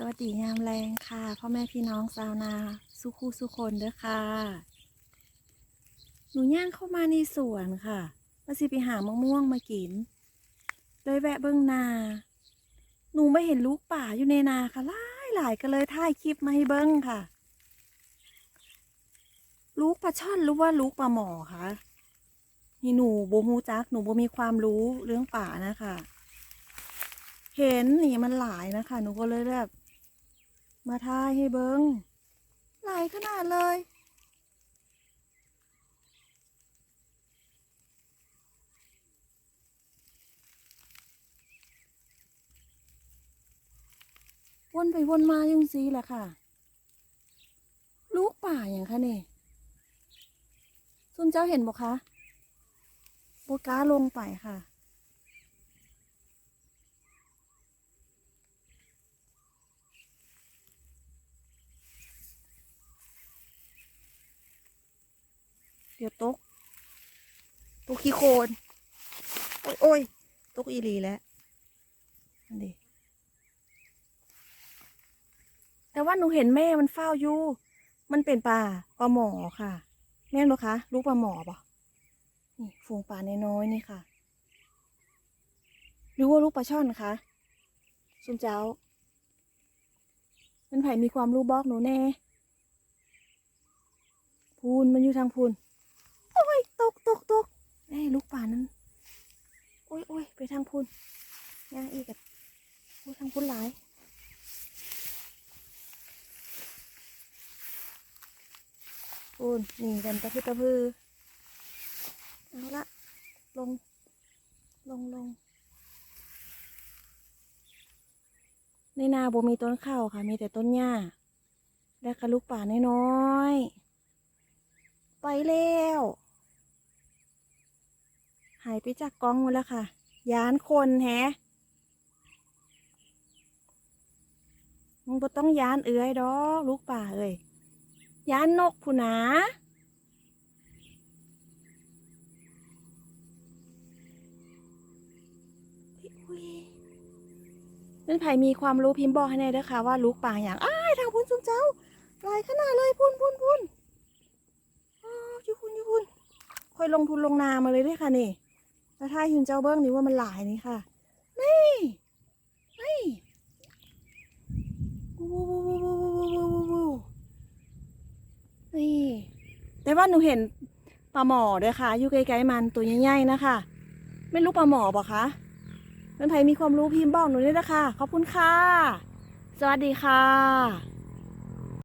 สวัสดียามแรงค่ะพ่อแม่พี่น้องชาวนาสุขูสุคนเด้อค่ะหนูย่างเข้ามาในสวนค่ะว่าสิไปหามะม่วงมากินเลยแวะเบิ้งนา หนูไม่เห็นลูกป่าอยู่ในนาค่ะหลายหลายก็เลยถ่ายคลิปมาให้เบิ้งค่ะ ลูกปลาช่อนหรือว่าลูกปลาหมอคะนี่หนูโบฮูจักหนูโบมีความรู้เรื่องป่านะคะ เห็นนี่มันหลายนะคะ หนูก็เลยแบบ มาทายให้เบิงหลายขนาดเลย วนไปวนมายังซีแหละค่ะ ลูกป่าอย่างคะนี่ซุนเจ้าเห็นบอกคะโบก้าลงไปค่ะ เดี๋ยวตกตกขี้โคลนโอ้ยโอ้ยตกอีหลีแล้วนั่นดิแต่ว่าหนูเห็นแม่มันเฝ้าอยู่มันเป็นปลาปลาหมอค่ะ แม่นบคะลูกปลาหมอปะนี่ฝูงปลาน้อยๆนี่ค่ะหรือว่าลูกปลาช่อนคะซุนเจ้ามันไผ่มีความรู้บอกหนูแน่พูนมันอยู่ทางพูน โอ้ยตกตกตกเอ้ลูกป่านั้นโอ้ยโอ้ยไปทางพูนย่างอีกอะโอ้ยทางพูนหลายพูนนี่กันตะพือตะพือเอาละลง ลงลงในนาบ่มีต้นข้าวค่ะ มีแต่ต้นหญ้า และกระลูกป่าน้อยๆ ไปแล้วายไปจากกล้องหมดแล้วค่ะ ยานคนแฮะมึงบ่ต้องยานเอื้อยดอกลูกป่าเอ้ยยานนกผู้หนาอุ๊ยเป็นไผ่มีความรู้พิมพ์บอกให้แน่เด้อค่ะว่าลูกป่าอย่างอ้ายทางพุ่นซุมเจ้าหลายขนาดเลยพุ่นพุ่นพุ่นอ้าวอยูพุ่นอยูพุ่นค่อยลงทุนลงนามาเลยด้วยค่ะนี่ แล้วถ้าหุ่นเจ้าเบิ้งนี้ว่ามันหลายนี่ค่ะ นี่นี่นี่ แต่ว่าหนูเห็นปลาหมอด้วยค่ะ อยู่ไกลๆมันตัวใหญ่ๆนะคะ ไม่รู้ปลาหมอปะคะเพื่อนไทยมีความรู้พิมพ์บอกหนูด้วยนะคะ ขอบคุณค่ะ สวัสดีค่ะ